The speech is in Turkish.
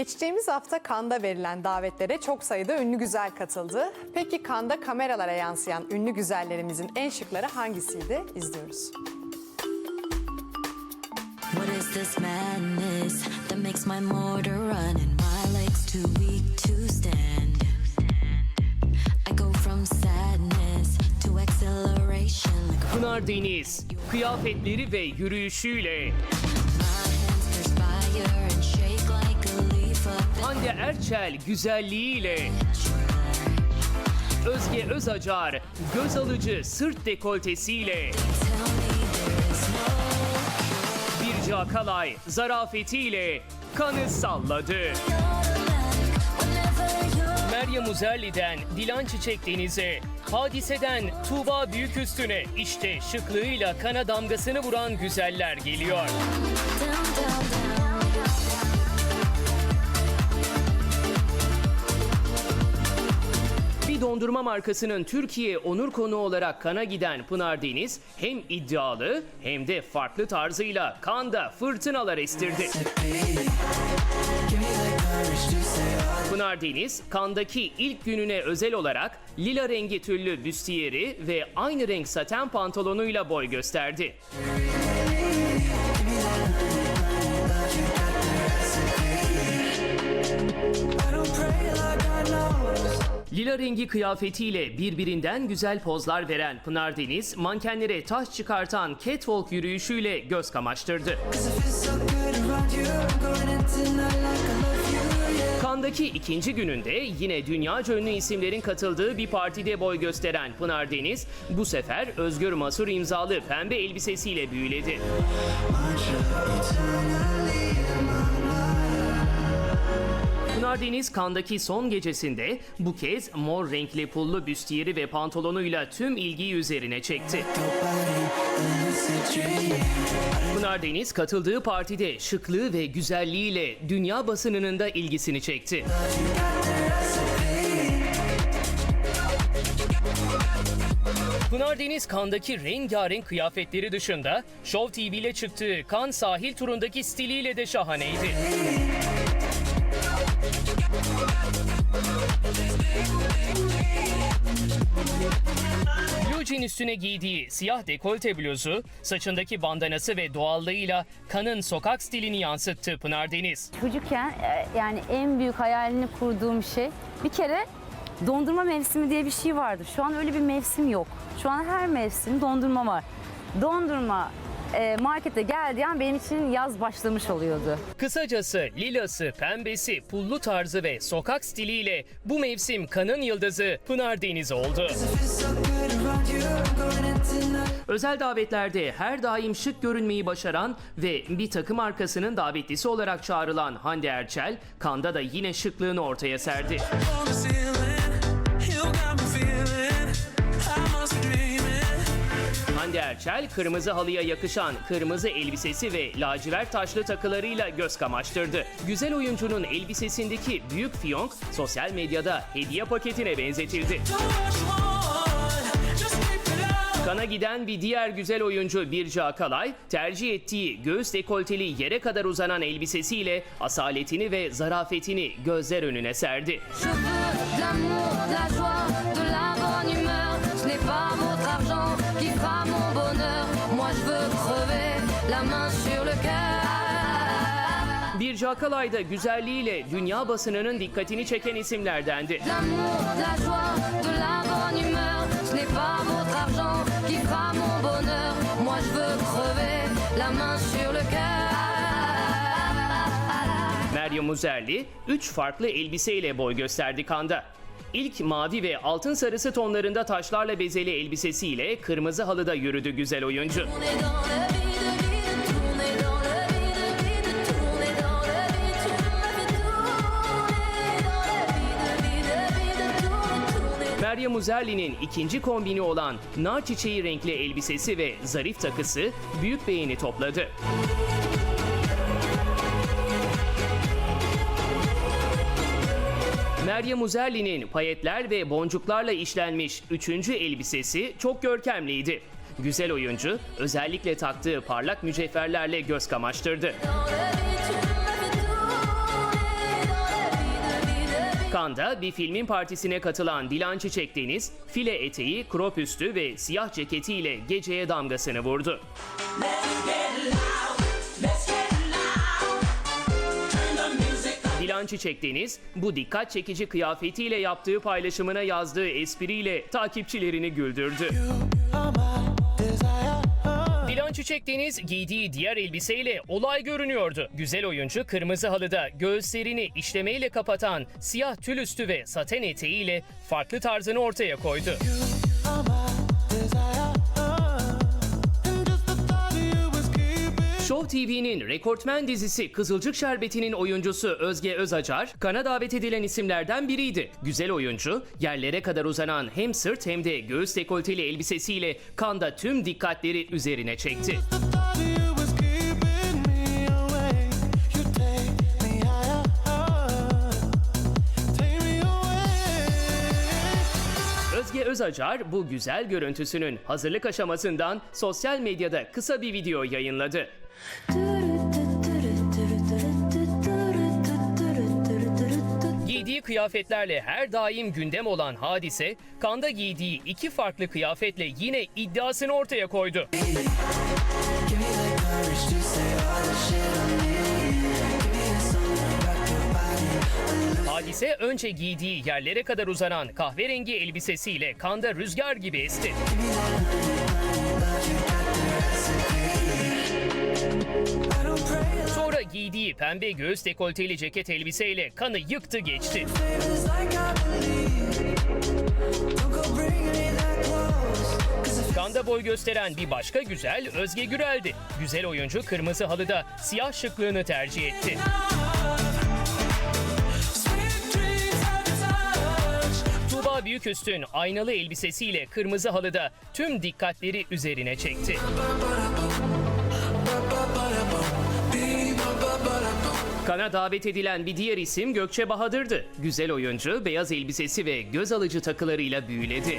Geçtiğimiz hafta Kanda verilen davetlere çok sayıda ünlü güzel katıldı. Peki Kanda kameralara yansıyan ünlü güzellerimizin en şıkları hangisiydi? İzliyoruz. What is this madness that makes my motor run and my legs too weak to stand? I go from sadness to acceleration. Pınar Deniz, kıyafetleri ve yürüyüşüyle, Erçel güzelliğiyle, Özge Özacar göz alıcı sırt dekoltesiyle, Birce Akalay zarafetiyle kanı salladı. Meryem Uzerli'den Dilan Çiçek Deniz'e, Hadise'den Tuğba Büyüküstüne işte şıklığıyla kana damgasını vuran güzeller geliyor. down, down, dondurma markasının Türkiye onur konuğu olarak kana giden Pınar Deniz hem iddialı hem de farklı tarzıyla kanda fırtınalar estirdi. Pınar Deniz, kandaki ilk gününe özel olarak lila rengi tüllü büstiyeri ve aynı renk saten pantolonuyla boy gösterdi. Lila rengi kıyafetiyle birbirinden güzel pozlar veren Pınar Deniz, mankenlere taş çıkartan catwalk yürüyüşüyle göz kamaştırdı. Kandaki ikinci gününde yine dünyaca ünlü isimlerin katıldığı bir partide boy gösteren Pınar Deniz, bu sefer Özgür Masur imzalı pembe elbisesiyle büyüledi. Pınar Deniz Kandaki son gecesinde bu kez mor renkli pullu büstiyeri ve pantolonuyla tüm ilgiyi üzerine çekti. Pınar Deniz katıldığı partide şıklığı ve güzelliğiyle dünya basınının da ilgisini çekti. Pınar Deniz Kan'daki rengarenk kıyafetleri dışında Show TV ile çıktığı Kan sahil turundaki stiliyle de şahaneydi. Blue üstüne giydiği siyah dekolte bluzu, saçındaki bandanası ve doğallığıyla Kan'ın sokak stilini yansıttı Pınar Deniz. Çocukken e, yani en büyük hayalini kurduğum şey bir kere dondurma mevsimi diye bir şey vardı. Şu an öyle bir mevsim yok. Şu an her mevsim dondurma var. Dondurma markete geldiği an benim için yaz başlamış oluyordu. Kısacası lilası, pembesi, pullu tarzı ve sokak stiliyle bu mevsim Kan'ın yıldızı Pınar Deniz oldu. Özel davetlerde her daim şık görünmeyi başaran ve bir takım arkasının davetlisi olarak çağrılan Hande Erçel, Kan'da da yine şıklığını ortaya serdi. Hande Erçel, kırmızı halıya yakışan kırmızı elbisesi ve lacivert taşlı takılarıyla göz kamaştırdı. Güzel oyuncunun elbisesindeki büyük fiyonk sosyal medyada hediye paketine benzetildi. Kana giden bir diğer güzel oyuncu Birce Akalay, tercih ettiği göğüs dekolteli yere kadar uzanan elbisesiyle asaletini ve zarafetini gözler önüne serdi. Birce Akalay da güzelliğiyle dünya basınının dikkatini çeken isimlerdendi. Meryem Uzerli, üç farklı elbiseyle boy gösterdi Kanda. İlk mavi ve altın sarısı tonlarında taşlarla bezeli elbisesiyle kırmızı halıda yürüdü güzel oyuncu. Meryem Uzerli'nin ikinci kombini olan nar çiçeği renkli elbisesi ve zarif takısı büyük beğeni topladı. Meryem Uzerli'nin payetler ve boncuklarla işlenmiş üçüncü elbisesi çok görkemliydi. Güzel oyuncu özellikle taktığı parlak mücevherlerle göz kamaştırdı. Kanda bir filmin partisine katılan Dilan Çiçek Deniz, file eteği, krop üstü ve siyah ceketiyle geceye damgasını vurdu. Dilan Çiçek Deniz, bu dikkat çekici kıyafetiyle yaptığı paylaşımına yazdığı espriyle takipçilerini güldürdü. Dilan Çiçek giydiği diğer elbiseyle olay görünüyordu. Güzel oyuncu kırmızı halıda göğüslerini işlemeyle kapatan siyah tül üstü ve saten eteğiyle farklı tarzını ortaya koydu. TV'nin rekortmen dizisi Kızılcık Şerbeti'nin oyuncusu Özge Özacar, kana davet edilen isimlerden biriydi. Güzel oyuncu, yerlere kadar uzanan hem sırt hem de göğüs dekolteli elbisesiyle kanda tüm dikkatleri üzerine çekti. Özge Özacar bu güzel görüntüsünün hazırlık aşamasından sosyal medyada kısa bir video yayınladı. Giydiği kıyafetlerle her daim gündem olan hadise, kanda giydiği iki farklı kıyafetle yine iddiasını ortaya koydu. Hadise önce giydiği yerlere kadar uzanan kahverengi elbisesiyle kanda rüzgar gibi esti. Giydiği pembe göğüs dekolteli ceket elbiseyle kanı yıktı geçti. Kanda boy gösteren bir başka güzel Özge Gürel'di. Güzel oyuncu kırmızı halıda siyah şıklığını tercih etti. Tuğba Büyüküstün aynalı elbisesiyle kırmızı halıda tüm dikkatleri üzerine çekti. Kana davet edilen bir diğer isim Gökçe Bahadır'dı. Güzel oyuncu beyaz elbisesi ve göz alıcı takılarıyla büyüledi.